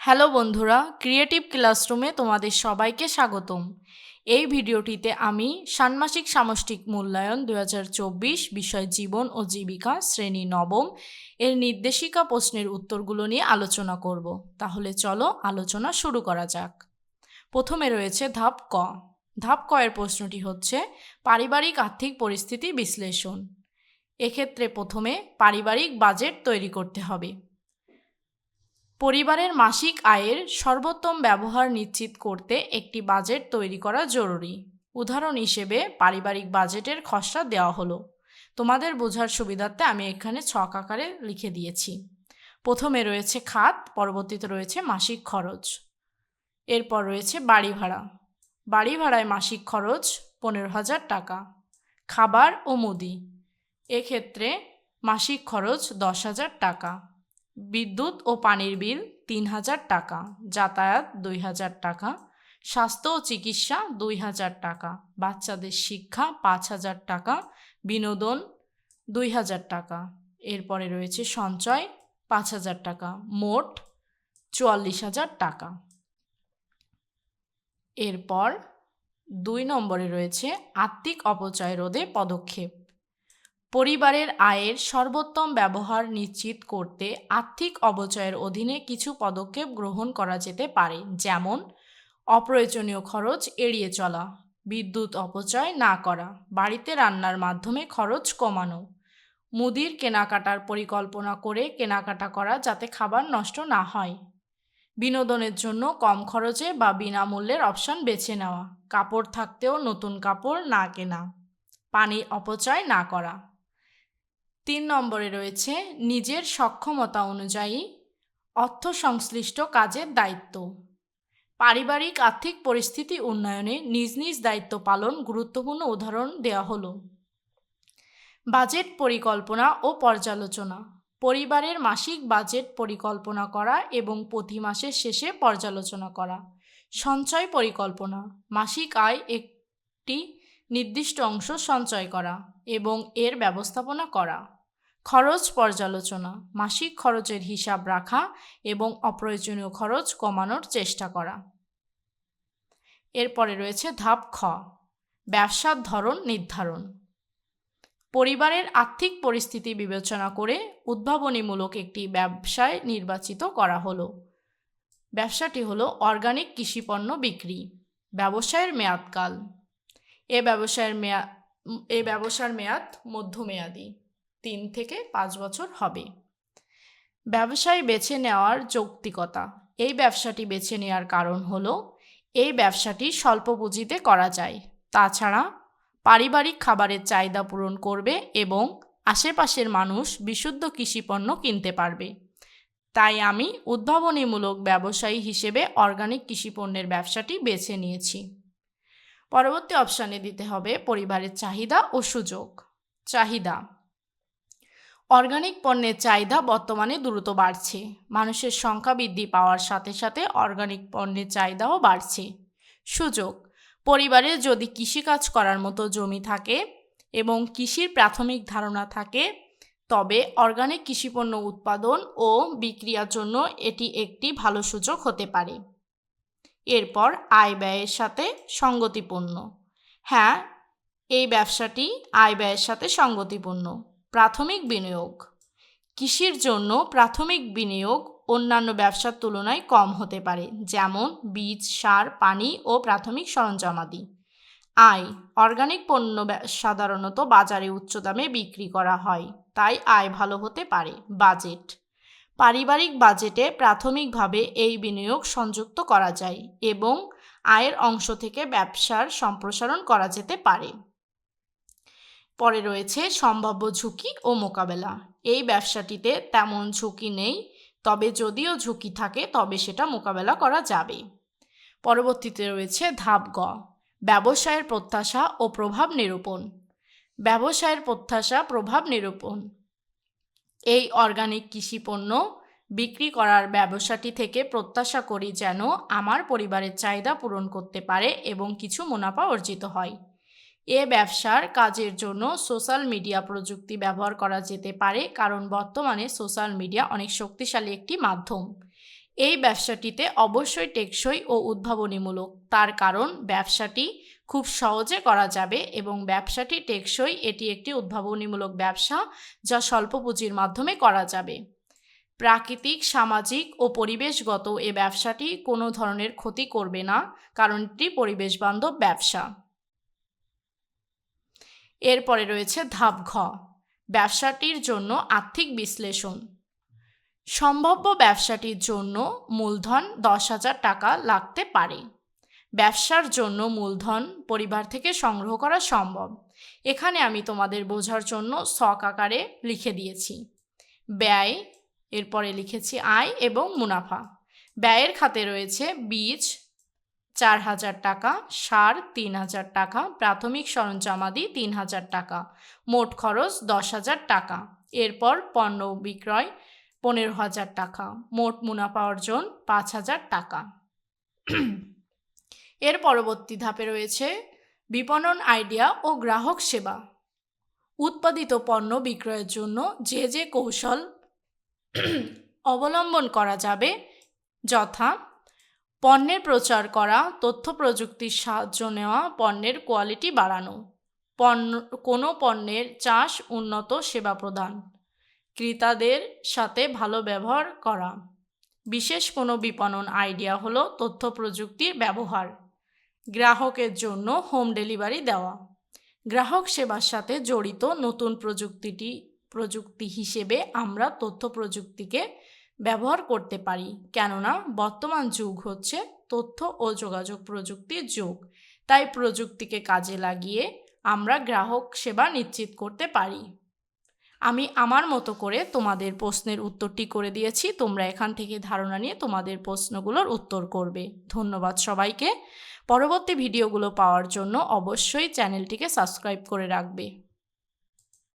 Hello বন্ধুরা creative ক্লাসরুমে তোমাদের সবাইকে স্বাগতম। এই ভিডিওটিতে আমি ষান্মাসিক সামষ্টিক মূল্যায়ন দুহাজার চব্বিশ, বিষয় জীবন ও জীবিকা, শ্রেণি নবম এর নির্দেশিকা প্রশ্নের উত্তরগুলো নিয়ে আলোচনা করব। তাহলে চলো আলোচনা শুরু করা যাক। প্রথমে রয়েছে ধাপ ক। ধাপ ক এর প্রশ্নটি হচ্ছে, পারিবারিক আর্থিক পরিস্থিতি বিশ্লেষণ। এক্ষেত্রে প্রথমে পারিবারিক বাজেট তৈরি করতে হবে। পরিবারের মাসিক আয়ের সর্বোত্তম ব্যবহার নিশ্চিত করতে একটি বাজেট তৈরি করা জরুরি। উদাহরণ হিসেবে পারিবারিক বাজেটের খসড়া দেওয়া হলো। তোমাদের বোঝার সুবিধার্থে আমি এখানে ছক আকারে লিখে দিয়েছি। প্রথমে রয়েছে খাত, পরবর্তীতে রয়েছে মাসিক খরচ। এরপর রয়েছে বাড়ি ভাড়া। বাড়ি ভাড়ায় মাসিক খরচ পনেরো হাজার টাকা। খাবার ও মুদি। এক্ষেত্রে মাসিক খরচ দশ হাজার টাকা। বিদ্যুৎ ও পানির বিল তিন হাজার টাকা, যাতায়াত দুই হাজার টাকা, স্বাস্থ্য ও চিকিৎসা দুই হাজার টাকা, বাচ্চাদের শিক্ষা পাঁচ হাজার টাকা, বিনোদন দুই হাজার টাকা। এরপরে রয়েছে সঞ্চয় পাঁচ হাজার টাকা, মোট চুয়াল্লিশ হাজার টাকা। এরপর দুই নম্বরে রয়েছে আত্মিক অপচয় রোধে পদক্ষেপ। পরিবারের আয়ের সর্বোত্তম ব্যবহার নিশ্চিত করতে আর্থিক অবচয়ের অধীনে কিছু পদক্ষেপ গ্রহণ করা যেতে পারে, যেমন অপ্রয়োজনীয় খরচ এড়িয়ে চলা, বিদ্যুৎ অপচয় না করা, বাড়িতে রান্নার মাধ্যমে খরচ কমানো, মুদির কেনাকাটার পরিকল্পনা করে কেনাকাটা করা যাতে খাবার নষ্ট না হয়, বিনোদনের জন্য কম খরচে বা বিনামূল্যের অপশন বেছে নেওয়া, কাপড় থাকতেও নতুন কাপড় না কেনা, পানি অপচয় না করা। তিন নম্বরে রয়েছে নিজের সক্ষমতা অনুযায়ী অর্থ সংশ্লিষ্ট কাজের দায়িত্ব। পারিবারিক আর্থিক পরিস্থিতি উন্নয়নে নিজ নিজ দায়িত্ব পালন গুরুত্বপূর্ণ উদাহরণ দেওয়া হলো। বাজেট পরিকল্পনা ও পর্যালোচনা। পরিবারের মাসিক বাজেট পরিকল্পনা করা এবং প্রতি মাসের শেষে পর্যালোচনা করা। সঞ্চয় পরিকল্পনা। মাসিক আয় একটি নির্দিষ্ট অংশ সঞ্চয় করা এবং এর ব্যবস্থাপনা করা। খরচ পর্যালোচনা, মাসিক খরচের হিসাব রাখা এবং অপ্রয়োজনীয় খরচ কমানোর চেষ্টা করা। এরপরে রয়েছে ধাপ খ, ব্যবসার ধরন নির্ধারণ। পরিবারের আর্থিক পরিস্থিতি বিবেচনা করে উদ্ভাবনীমূলক একটি ব্যবসায় নির্বাচিত করা হলো। ব্যবসাটি হলো অর্গানিক কৃষিপণ্য বিক্রি, ব্যবসায়ের মেয়াদকাল। এ ব্যবসায়ের মেয়াদ এ ব্যবসার মেয়াদ মধ্যমেয়াদী। তিন থেকে পাঁচ বছর হবে। ব্যবসায় বেছে নেওয়ার যৌক্তিকতা। এই ব্যবসাটি বেছে নেওয়ার কারণ হলো, এই ব্যবসাটি স্বল্প পুঁজিতে করা যায়। তাছাড়া, পারিবারিক খাবারের চাহিদা পূরণ করবে এবং আশেপাশের মানুষ বিশুদ্ধ কৃষিপণ্য কিনতে পারবে। তাই আমি উদ্ভাবনীমূলক ব্যবসায়ী হিসেবে অর্গানিক কৃষিপণ্যের ব্যবসাটি বেছে নিয়েছি। পরবর্তী অপশানে দিতে হবে পরিবারের চাহিদা ও সুযোগ। চাহিদা অর্গানিক পণ্যের চাহিদা বর্তমানে দ্রুত বাড়ছে। মানুষের সংখ্যা বৃদ্ধি পাওয়ার সাথে সাথে অর্গানিক পণ্যের চাহিদাও বাড়ছে। সুযোগ, পরিবারে যদি কৃষিকাজ করার মতো জমি থাকে এবং কৃষির প্রাথমিক ধারণা থাকে, তবে অর্গানিক কৃষিপণ্য উৎপাদন ও বিক্রিয়ার জন্য এটি একটি ভালো সুযোগ হতে পারে। এরপর আয় ব্যয়ের সাথে সঙ্গতিপূর্ণ। হ্যাঁ এই ব্যবসাটি আয় ব্যয়ের সাথে সঙ্গতিপূর্ণ। প্রাথমিক বিনিয়োগ। কৃষির জন্য প্রাথমিক বিনিয়োগ অন্যান্য ব্যবসার তুলনায় কম হতে পারে, যেমন বীজ, সার, পানি ও প্রাথমিক সরঞ্জামাদি আয়, অর্গানিক পণ্য সাধারণত বাজারে উচ্চ দামে বিক্রি করা হয়, তাই আয় ভালো হতে পারে, বাজেট। পারিবারিক বাজেটে প্রাথমিকভাবে এই বিনিয়োগ সংযুক্ত করা যায় এবং আয়ের অংশ থেকে ব্যবসার সম্প্রসারণ করা যেতে পারে। পরে রয়েছে সম্ভাব্য ঝুঁকি ও মোকাবেলা। এই ব্যবসাটিতে তেমন ঝুঁকি নেই, তবে যদিও ঝুঁকি থাকে, তবে সেটা মোকাবেলা করা যাবে। পরবর্তীতে রয়েছে ধাপ গ, ব্যবসায়ের প্রত্যাশা ও প্রভাব নিরূপণ। ব্যবসায়ের প্রত্যাশা, প্রভাব নিরূপণ। এই অর্গানিক কৃষি পণ্য বিক্রি করার ব্যবসাটি থেকে প্রত্যাশা করি যেন আমার পরিবারের চাহিদা পূরণ করতে পারে এবং কিছু মুনাফা অর্জিত হয়। এ ব্যবসার কাজের জন্য সোশ্যাল মিডিয়া প্রযুক্তি ব্যবহার করা যেতে পারে, কারণ বর্তমানে সোশ্যাল মিডিয়া অনেক শক্তিশালী একটি মাধ্যম। এই ব্যবসাটিতে অবশ্যই টেকসই ও উদ্ভাবনীমূলক। তার কারণ, ব্যবসাটি খুব সহজে করা যাবে এবং ব্যবসাটি টেকসই এটি একটি উদ্ভাবনীমূলক ব্যবসা যা স্বল্প পুঁজির মাধ্যমে করা যাবে। প্রাকৃতিক, সামাজিক ও পরিবেশগত এ ব্যবসাটি কোনো ধরনের ক্ষতি করবে না, কারণ এটি পরিবেশ বান্ধব ব্যবসা। এরপরে রয়েছে ধাপ ঘ, ব্যবসাটির জন্য আর্থিক বিশ্লেষণ। সম্ভাব্য ব্যবসাটির জন্য মূলধন দশ হাজার টাকা লাগতে পারে। ব্যবসার জন্য মূলধন পরিবার থেকে সংগ্রহ করা সম্ভব। এখানে আমি তোমাদের বোঝার জন্য শখ আকারে লিখে দিয়েছি। ব্যয়, এরপরে লিখেছি আয় এবং মুনাফা। ব্যয়ের খাতে রয়েছে বীজ চার হাজার টাকা, সার তিন হাজার টাকা, প্রাথমিক সরঞ্জামাদি তিন হাজার টাকা, মোট খরচ দশ হাজার টাকা। এরপর পণ্য বিক্রয় পনেরো হাজার টাকা, মোট মুনাফা অর্জন পাঁচ হাজার টাকা। এর পরবর্তী ধাপে রয়েছে বিপণন আইডিয়া ও গ্রাহক সেবা। উৎপাদিত পণ্য বিক্রয়ের জন্য যে যে কৌশল অবলম্বন করা যাবে, যথা পণ্যের প্রচার করা, তথ্য প্রযুক্তির সাহায্য নেওয়া, পণ্যের কোয়ালিটি বাড়ানো। পণ্য, কোনো পণ্যের চাষ উন্নত সেবা প্রদান। ক্রেতাদের সাথে ভালো ব্যবহার করা। বিশেষ কোনো বিপণন আইডিয়া হলো তথ্য প্রযুক্তির ব্যবহার। গ্রাহকের জন্য হোম ডেলিভারি দেওয়া। গ্রাহক সেবার সাথে জড়িত নতুন প্রযুক্তিটি, প্রযুক্তি হিসেবে আমরা তথ্য প্রযুক্তিকে ব্যবহার করতে পারি। কেননা, বর্তমান যুগ হচ্ছে তথ্য ও যোগাযোগ প্রযুক্তির যুগ। তাই প্রযুক্তিকে কাজে লাগিয়ে আমরা গ্রাহক সেবা নিশ্চিত করতে পারি। আমি আমার মতো করে তোমাদের প্রশ্নের উত্তরটি করে দিয়েছি। তোমরা এখান থেকে ধারণা নিয়ে তোমাদের প্রশ্নগুলোর উত্তর করবে। ধন্যবাদ সবাইকে। পরবর্তী ভিডিওগুলো পাওয়ার জন্য অবশ্যই চ্যানেলটিকে সাবস্ক্রাইব করে রাখবে।